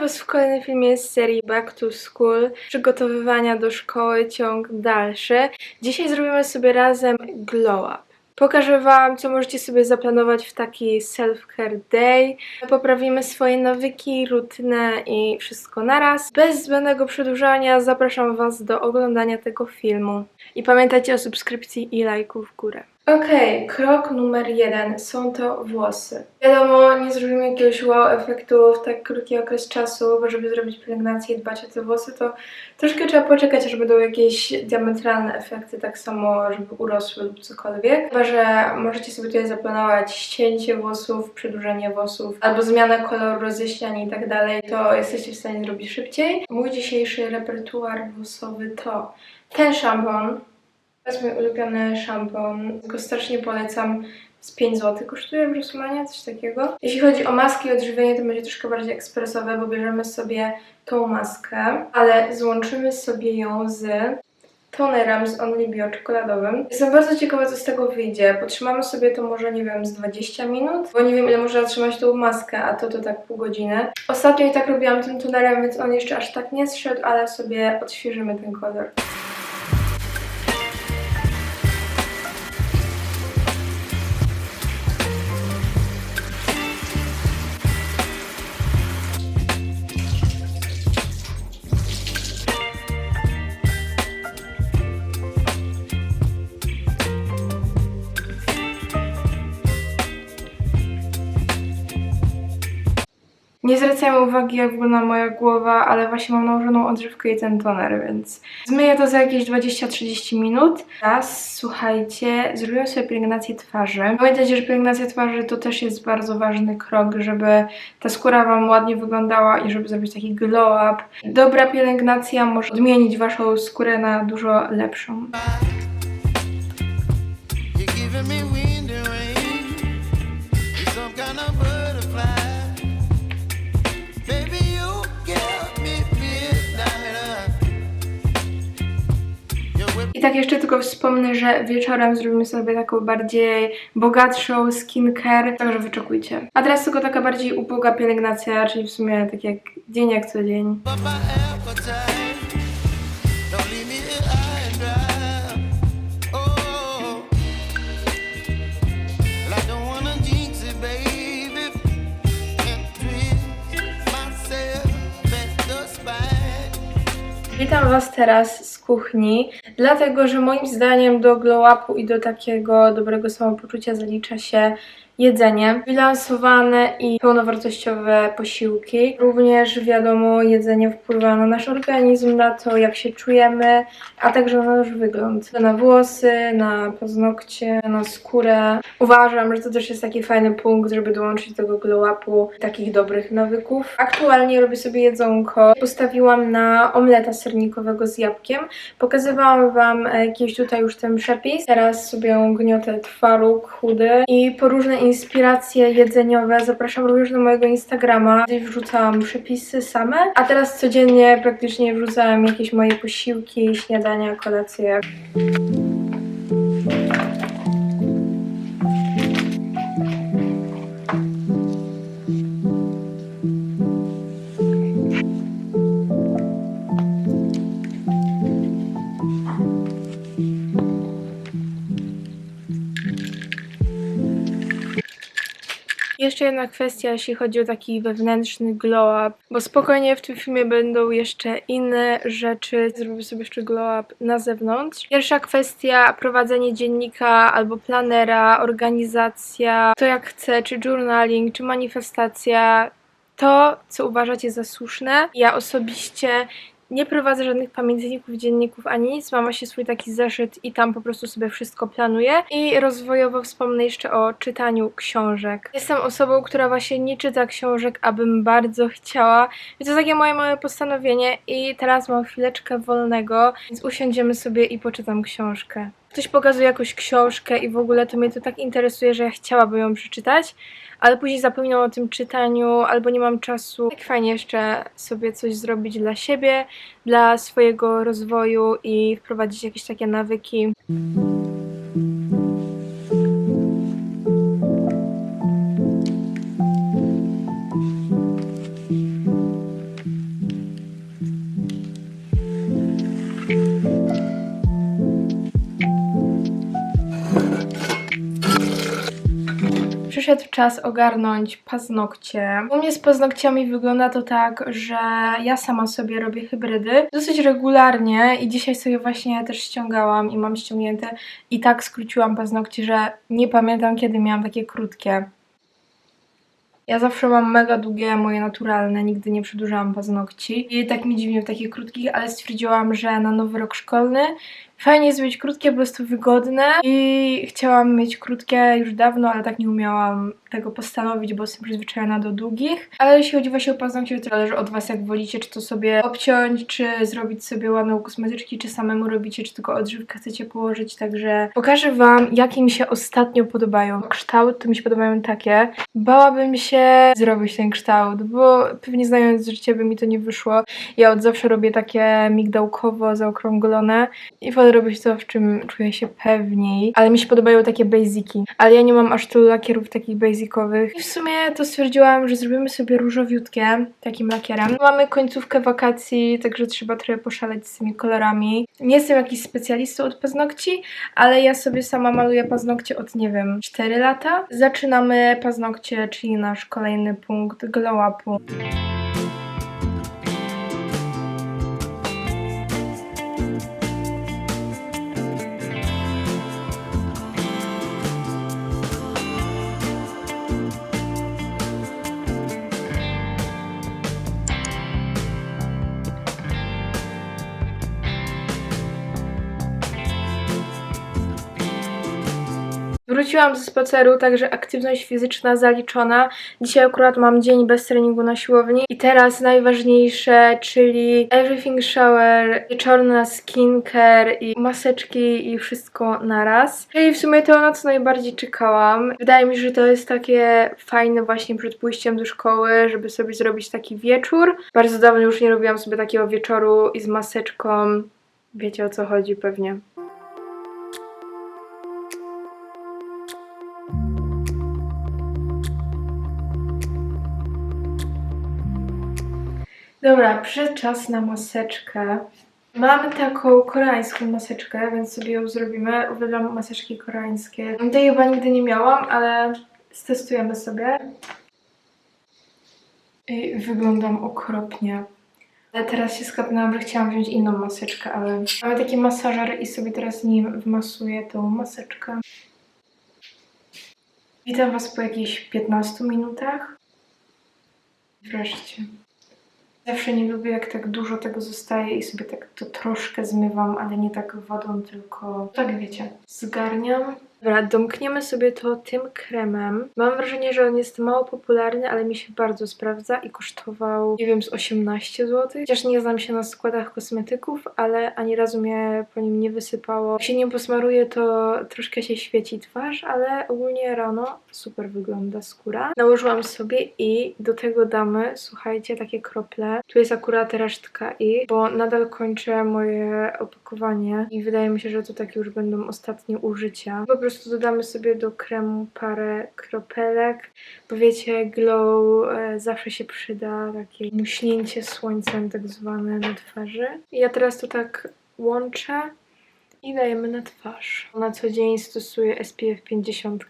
Was w kolejnym filmie z serii Back to School. Przygotowywania do szkoły, ciąg dalszy. Dzisiaj zrobimy sobie razem glow up. Pokażę Wam, co możecie sobie zaplanować w taki self-care day. Poprawimy swoje nawyki, rutynę i wszystko naraz. Bez zbędnego przedłużania zapraszam Was do oglądania tego filmu. I pamiętajcie o subskrypcji i lajku w górę. Okej, krok numer jeden. Są to włosy. Wiadomo, nie zrobimy jakiegoś wow efektu w tak krótki okres czasu, bo żeby zrobić pielęgnację i dbać o te włosy, to troszkę trzeba poczekać, aż będą jakieś diametralne efekty, tak samo, żeby urosły lub cokolwiek. Chyba, że możecie sobie tutaj zaplanować ścięcie włosów, przedłużenie włosów, albo zmianę koloru, rozjaśnianie i tak dalej, to jesteście w stanie zrobić szybciej. Mój dzisiejszy repertuar włosowy to ten szampon, to jest mój ulubiony szampon. Go strasznie polecam. Z 5 zł kosztuje w coś takiego. Jeśli chodzi o maski i odżywienie, to będzie troszkę bardziej ekspresowe, bo bierzemy sobie tą maskę, ale złączymy sobie ją z tonerem z Only Bio czekoladowym. Jestem bardzo ciekawa, co z tego wyjdzie. Potrzymamy sobie to może, nie wiem, z 20 minut, bo nie wiem, ile można zatrzymać tą maskę, a to to tak pół godziny. Ostatnio i tak robiłam tym tonerem, więc on jeszcze aż tak nie zszedł, ale sobie odświeżymy ten kolor. Nie zwracajmy uwagi, jak wygląda moja głowa, ale właśnie mam nałożoną odżywkę i ten toner, więc zmyję to za jakieś 20-30 minut. Teraz, słuchajcie, zrobiłem sobie pielęgnację twarzy. Pamiętajcie, że pielęgnacja twarzy to też jest bardzo ważny krok, żeby ta skóra Wam ładnie wyglądała i żeby zrobić taki glow up. Dobra pielęgnacja może odmienić Waszą skórę na dużo lepszą. Tak jeszcze tylko wspomnę, że wieczorem zrobimy sobie taką bardziej bogatszą skincare, także wyczekujcie. A teraz tylko taka bardziej uboga pielęgnacja, czyli w sumie tak jak dzień jak co dzień. Witam Was teraz kuchni, dlatego że moim zdaniem do glow upu i do takiego dobrego samopoczucia zalicza się jedzenie, bilansowane i pełnowartościowe posiłki. Również wiadomo, jedzenie wpływa na nasz organizm, na to jak się czujemy, a także na nasz wygląd. Na włosy, na paznokcie, na skórę. Uważam, że to też jest taki fajny punkt, żeby dołączyć do tego glow upu takich dobrych nawyków. Aktualnie robię sobie jedzonko. Postawiłam na omleta sernikowego z jabłkiem. Pokazywałam Wam kiedyś tutaj już ten przepis. Teraz sobie gniotę twaróg chudy i po różne inspiracje jedzeniowe zapraszam również na mojego Instagrama, gdzie wrzucałam przepisy same, a teraz codziennie praktycznie wrzucałam jakieś moje posiłki, śniadania, kolacje. Jeszcze jedna kwestia, jeśli chodzi o taki wewnętrzny glow up, bo spokojnie w tym filmie będą jeszcze inne rzeczy. Zrobię sobie jeszcze glow up na zewnątrz. Pierwsza kwestia, prowadzenie dziennika albo planera, organizacja, to jak chcę, czy journaling, czy manifestacja. To, co uważacie za słuszne. Ja osobiście nie prowadzę żadnych pamiętników, dzienników ani nic. Mam właśnie swój taki zeszyt i tam po prostu sobie wszystko planuję. I rozwojowo wspomnę jeszcze o czytaniu książek. Jestem osobą, która właśnie nie czyta książek, abym bardzo chciała. I to takie moje małe postanowienie i teraz mam chwileczkę wolnego, więc usiądziemy sobie i poczytam książkę. Ktoś pokazuje jakąś książkę i w ogóle to mnie to tak interesuje, że ja chciałabym ją przeczytać, ale później zapominam o tym czytaniu albo nie mam czasu. Fajnie jeszcze sobie coś zrobić dla siebie, dla swojego rozwoju i wprowadzić jakieś takie nawyki. Przyszedł czas ogarnąć paznokcie. U mnie z paznokciami wygląda to tak, że ja sama sobie robię hybrydy dosyć regularnie i dzisiaj sobie właśnie też ściągałam i mam ściągnięte i tak skróciłam paznokcie, że nie pamiętam kiedy miałam takie krótkie. Ja zawsze mam mega długie, moje naturalne, nigdy nie przedłużałam paznokci. I tak mi dziwnie w takich krótkich, ale stwierdziłam, że na nowy rok szkolny fajnie jest mieć krótkie, jest to wygodne. I chciałam mieć krótkie już dawno, ale tak nie umiałam tego postanowić, bo jestem przyzwyczajona do długich. Ale jeśli chodzi właśnie o paznokcie, to zależy od Was, jak wolicie, czy to sobie obciąć, czy zrobić sobie ładną kosmetyczki, czy samemu robicie, czy tylko odżywkę chcecie położyć. Także pokażę Wam, jakie mi się ostatnio podobają. Kształt to mi się podobają takie. Bałabym się zrobić ten kształt, bo pewnie znając życie by mi to nie wyszło. Ja od zawsze robię takie migdałkowo zaokrąglone i robić to, w czym czuję się pewniej. Ale mi się podobają takie basiki. Ale ja nie mam aż tylu lakierów takich basicowych. I w sumie to stwierdziłam, że zrobimy sobie różowiutkie takim lakierem. Mamy końcówkę wakacji, także trzeba trochę poszaleć z tymi kolorami. Nie jestem jakiś specjalistą od paznokci, ale ja sobie sama maluję paznokcie od, nie wiem, 4 lata. Zaczynamy paznokcie, czyli nasz kolejny punkt glow upu. Wróciłam ze spaceru, także aktywność fizyczna zaliczona. Dzisiaj akurat mam dzień bez treningu na siłowni. I teraz najważniejsze, czyli everything shower, wieczorna skincare i maseczki i wszystko na raz. Czyli w sumie to, na co najbardziej czekałam. Wydaje mi się, że to jest takie fajne właśnie przed pójściem do szkoły, żeby sobie zrobić taki wieczór. Bardzo dawno już nie robiłam sobie takiego wieczoru i z maseczką. Wiecie o co chodzi pewnie. Dobra, przyszedł czas na maseczkę. Mamy taką koreańską maseczkę, więc sobie ją zrobimy. Uwielbiam maseczki koreańskie. Tej chyba nigdy nie miałam, ale stestujemy sobie. I wyglądam okropnie. Ale teraz się skapnęłam, że chciałam wziąć inną maseczkę, ale mamy taki masażer i sobie teraz nim wmasuję tą maseczkę. Witam Was po jakichś 15 minutach. Wreszcie. Zawsze nie lubię, jak tak dużo tego zostaje i sobie tak to troszkę zmywam, ale nie tak wodą, tylko tak wiecie, zgarniam. Dobra, domkniemy sobie to tym kremem. Mam wrażenie, że on jest mało popularny, ale mi się bardzo sprawdza i kosztował, nie wiem, z 18 zł. Chociaż nie znam się na składach kosmetyków, ale ani razu mnie po nim nie wysypało. Jak się nim posmaruję, to troszkę się świeci twarz, ale ogólnie rano super wygląda skóra. Nałożyłam sobie i do tego damy, słuchajcie, takie krople. Tu jest akurat resztka i, bo nadal kończę moje opakowanie i wydaje mi się, że to takie już będą ostatnie użycia. Po prostu dodamy sobie do kremu parę kropelek, bo wiecie, glow e, zawsze się przyda, takie muśnięcie słońcem tak zwane na twarzy. I ja teraz to tak łączę i dajemy na twarz. Na co dzień stosuję SPF 50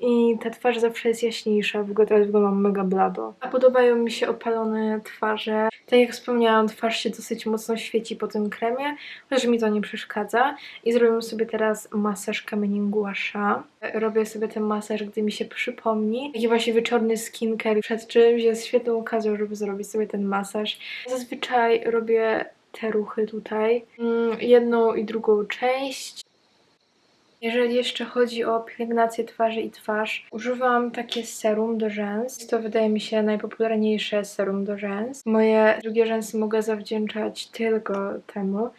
i ta twarz zawsze jest jaśniejsza, w ogóle teraz wyglądam mega blado. A podobają mi się opalone twarze. Tak jak wspomniałam, twarz się dosyć mocno świeci po tym kremie, chociaż mi to nie przeszkadza. I zrobimy sobie teraz masaż kamieniem guasha. Robię sobie ten masaż, gdy mi się przypomni. Taki właśnie wieczorny skincare przed czymś jest świetną okazją, żeby zrobić sobie ten masaż. Zazwyczaj robię te ruchy tutaj. Mm, Jedną i drugą część. Jeżeli jeszcze chodzi o pielęgnację twarzy i twarz, używam takie serum do rzęs. To wydaje mi się najpopularniejsze serum do rzęs. Moje drugie rzęsy mogę zawdzięczać tylko temu.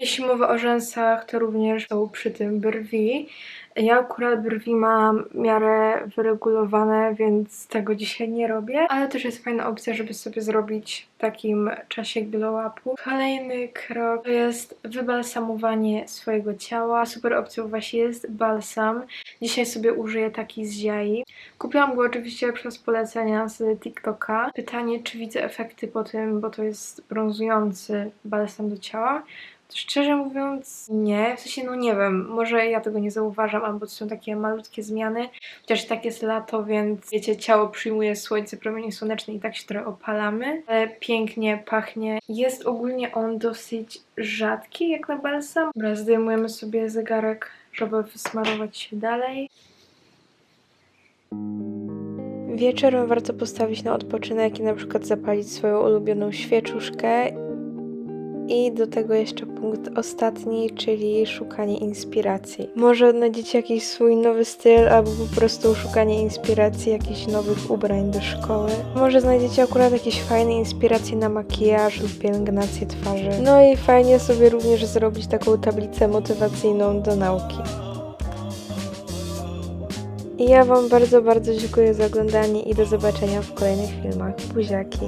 Jeśli mowa o rzęsach, to również są przy tym brwi. Ja akurat brwi mam w miarę wyregulowane, więc tego dzisiaj nie robię. Ale też jest fajna opcja, żeby sobie zrobić w takim czasie glow upu. Kolejny krok to jest wybalsamowanie swojego ciała. Super opcją właśnie jest balsam. Dzisiaj sobie użyję taki z Ziai. Kupiłam go oczywiście przez polecenia z TikToka. Pytanie, czy widzę efekty po tym, bo to jest brązujący balsam do ciała. Szczerze mówiąc, nie. W sensie, no nie wiem, może ja tego nie zauważam, albo to są takie malutkie zmiany. Chociaż tak jest lato, więc wiecie, ciało przyjmuje słońce, promienie słoneczne i tak się trochę opalamy. Ale pięknie pachnie. Jest ogólnie on dosyć rzadki, jak na balsam. Dobra, zdejmujemy sobie zegarek, żeby wysmarować się dalej. Wieczorem warto postawić na odpoczynek i na przykład zapalić swoją ulubioną świeczuszkę. I do tego jeszcze punkt ostatni, czyli szukanie inspiracji. Może odnajdziecie jakiś swój nowy styl, albo po prostu szukanie inspiracji jakichś nowych ubrań do szkoły. Może znajdziecie akurat jakieś fajne inspiracje na makijaż lub pielęgnację twarzy. No i fajnie sobie również zrobić taką tablicę motywacyjną do nauki. I ja Wam bardzo, bardzo dziękuję za oglądanie i do zobaczenia w kolejnych filmach. Buziaki!